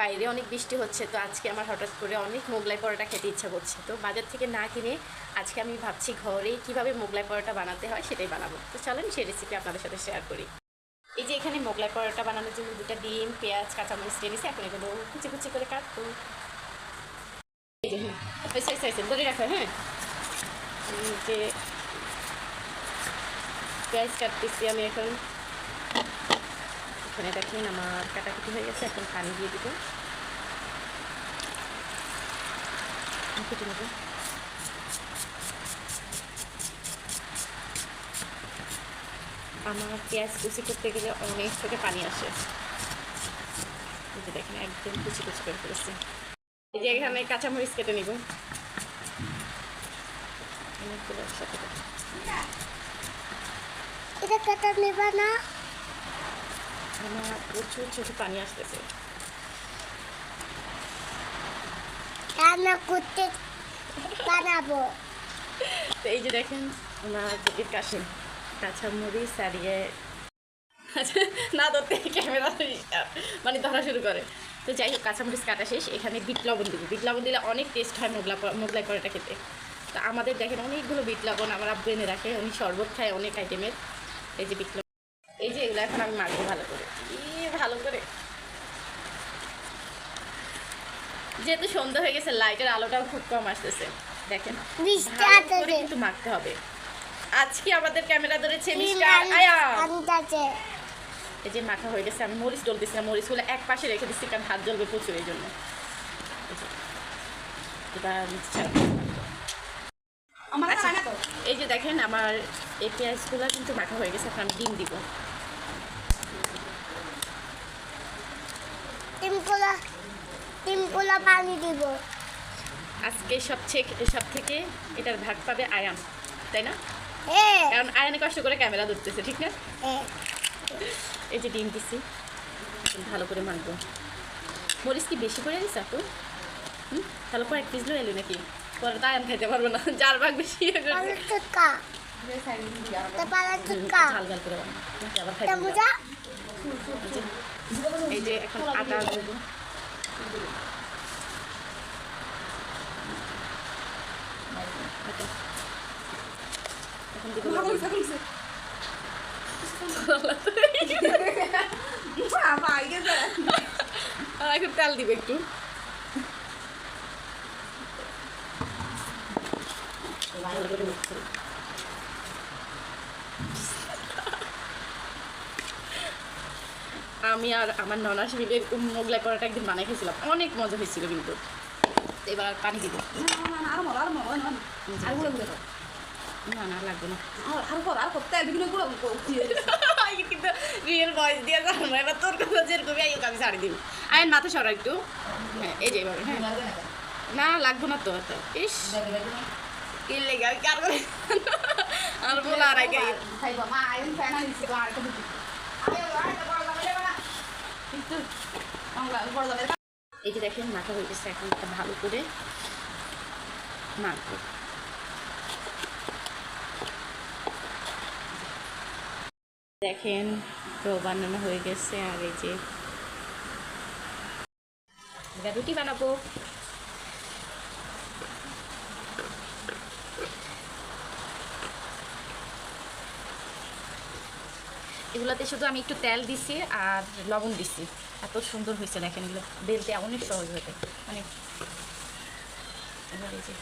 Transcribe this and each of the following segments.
বাইরে অনেক বৃষ্টি হচ্ছে, তো আজকে আমার হঠাৎ করে অনেক মোগলাই পরোটা খেতে ইচ্ছা করছে। তো বাজার থেকে না কিনে আজকে আমি ভাবছি ঘরেই কীভাবে মোগলাই পরোটা বানাতে হয় সেটাই বানাবো। তো চলেন সেই রেসিপি আপনাদের সাথে শেয়ার করি। এই যে এখানে মোগলাই পরোটা বানানোর জন্য দুটা ডিম, পেঁয়াজ, কাঁচামরিচ নিয়েছি, এখন এগুলো কুচি কুচি করে কাটবো। হ্যাঁ ধরে রাখো হ্যাঁ। যে, পেঁয়াজ কাটতেছি আমি এখন। এখানে দেখেন আমার কাটাকুটি হয়ে গেছে, এখন পানি দিয়ে দিব। আমার পেঁয়াজ কুচি করতে গেলে অনেক থেকে পানি আসে। দেখেন, একদম কুচি কুচি করে ফেলেছি। এই যে এখানে কাঁচামরিচ কেটে নিব। অনেকগুলো একসাথে। এটা কাটা নেবা না। আমার প্রচুর ছোট পানি আসতেছে। রান্না করতে বানাবো। তো এই যে দেখেন কাঁচা আর ইয়ে আচ্ছা, না ধরতে ক্যামেরা মানে ধরা শুরু করে। তো যাই হোক কাঁচামরিচ কাটা শেষ এখানে বিট লবণ দিব। বিট লবণ দিলে অনেক টেস্ট হয় মোগলা মোগলাই পরোটা খেতে। তো আমাদের দেখেন অনেকগুলো বিট লবণ আমার আব্বু এনে রাখে উনি শরবত খায় অনেক আইটেমের এই যে বিট এই যে এগুলো এখন আমি মাখবো ভালো করে। ভালো করে। যেহেতু সন্ধ্যা হয়ে গেছে লাইটের আলোটাও খুব কম আসতেছে। দেখেন করে কিন্তু মাখতে হবে। আজকে আমাদের ক্যামেরা ধরেছে মিস্টার আয়া। এই যে মাখা হয়ে গেছে আমি মরিচ ডলতেছিলাম মরিচগুলো এক পাশে রেখে দিচ্ছি কারণ হাত জ্বলবে প্রচুর এই জন্য। এই যে, আচ্ছা, এই যে দেখেন আমার এই পেঁয়াজগুলো কিন্তু মাখা হয়ে গেছে এখন আমি ডিম দিব। টিমগুলা টিমগুলা পানি দিব। আজকে সবচেয়ে সব থেকে এটার ভাগ পাবে আয়ান তাই না? কারণ আয়ানে কষ্ট করে ক্যামেরা ধরতেছে ঠিক না? এই যে ডিম দিছি ভালো করে মাখবো। মরিচ কি বেশি করে দিস আপু? তাহলে পর এক পিস লয়ে এলি নাকি? পরে তাই আমি খাইতে পারব না যার ভাগ বেশি তে ঝাল ঝাল করে আবার না। এই যে এখন আটা দেবো এখন দিব লবণ। আর তেল দিব একটু। ভালো করে mix করে। আমি আর আমার ননাস মিলে এরকম মোগলাই পরোটা একদিন বানাই খেয়েছিলাম অনেক মজা হয়েছিল কিন্তু। এবার পানি দিব। না না লাগবে না। আই কিন্তু রিয়েল ভয়েস দিয়ে যাব না এবার তোর কথা যেরকম আই আমি ছাড়ি দিব। আইন মাথা সরা একটু। হ্যাঁ এই যে এভাবে হ্যাঁ। না লাগবে না তো এত ইস। কি আমি কার আর বলা? আর আগে। এই যে দেখেন, মাথা হয়ে এখন এটা ভালো করে মাখবো। দেখেন তো বানানো হয়ে গেছে, আর এই যে রুটি বানাবো। এগুলোতে শুধু আমি একটু তেল দিছি আর লবণ দিছি। এত সুন্দর হয়েছে দেখেন এগুলো। বেলতে অনেক সহজ হয়েছে অনেক এই যে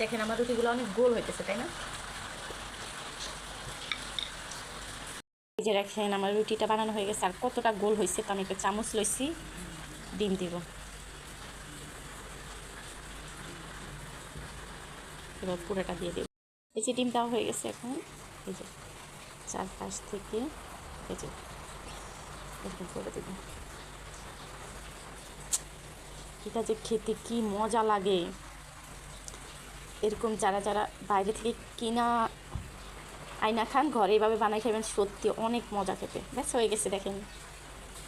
দেখেন আমার রুটিগুলো অনেক গোল হইতেছে, তাই না? এই যে দেখেন, আমার রুটিটা বানানো হয়ে গেছে। আর কতটা গোল হয়েছে তো আমি একটা চামচ লইছি, ডিম দিব। এবার পুরোটা দিয়ে দেব। এই যে ডিম দেওয়া হয়ে গেছে এখন। এই যে চারপাশ থেকে এই যে এরকম করে দেব। এটা যে খেতে কি মজা লাগে। এরকম যারা যারা বাইরে থেকে কিনা আয়না খান ঘরে এভাবে বানাই খাবেন সত্যি অনেক মজা খেতে। ব্যাস হয়ে গেছে দেখেন।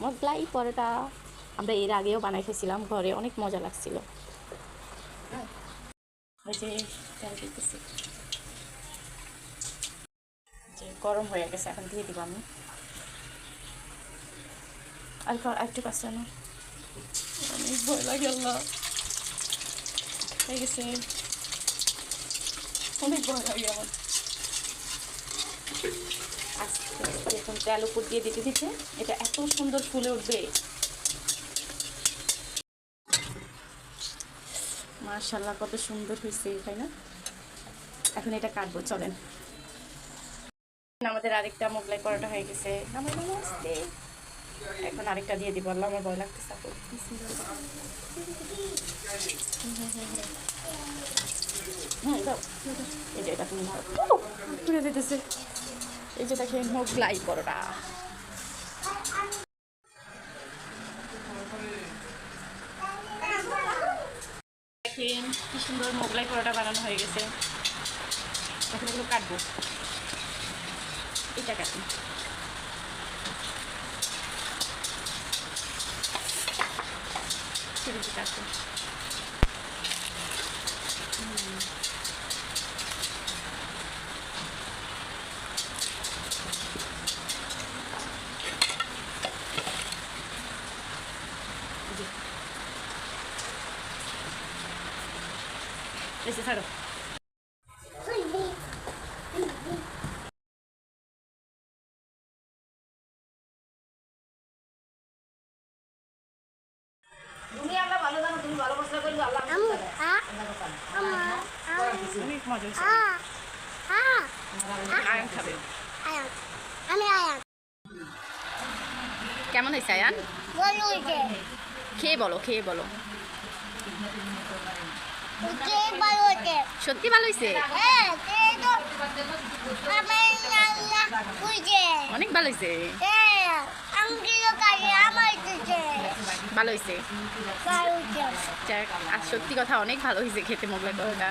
মোগলাই পরোটা। আমরা এর আগেও বানাই খেয়েছিলাম ঘরে, অনেক মজা লাগছিল। গরম হয়ে গেছে, এখন দিয়ে দিব আমি। আর একটু না অনেক ভয় লাগে হয়ে গেছে। অনেক ভয় লাগে আমার আস্তে আস্তে এখন তেল উপর দিয়ে দিতে দিতে এটা এত সুন্দর ফুলে উঠবে মার্শাল্লাহ কত সুন্দর হয়েছে তাই না এখন এটা কাটবো চলেন আমাদের আরেকটা মোগলাই পরোটা হয়ে গেছে। এখন আরেকটা দিয়ে দিব আমার ভয় লাগতেছে। হ্যাঁ দাও যে এটা তুমি ঘুরে দিতেছে এই যে দেখেন মোগলাই পরোটা। দেখেন কি সুন্দর মোগলাই পরোটা বানানো হয়ে গেছে। এখন এগুলো কাটবো। এটা কাটুন ছেড়ে এসে ছাড়ো। অনেক মজা আয়ান খাবে। আমি আয়ান। কেমন হয়েছে আয়ান? খেয়ে বলো খেয়ে বলো। সত্যি ভালো হয়েছে? হ্যাঁ বুঝে অনেক ভালো হয়েছে। হ্যাঁ ভালো হয়েছে। সত্যি কথা অনেক ভালো হয়েছে খেতে মোগলাই পরোটা।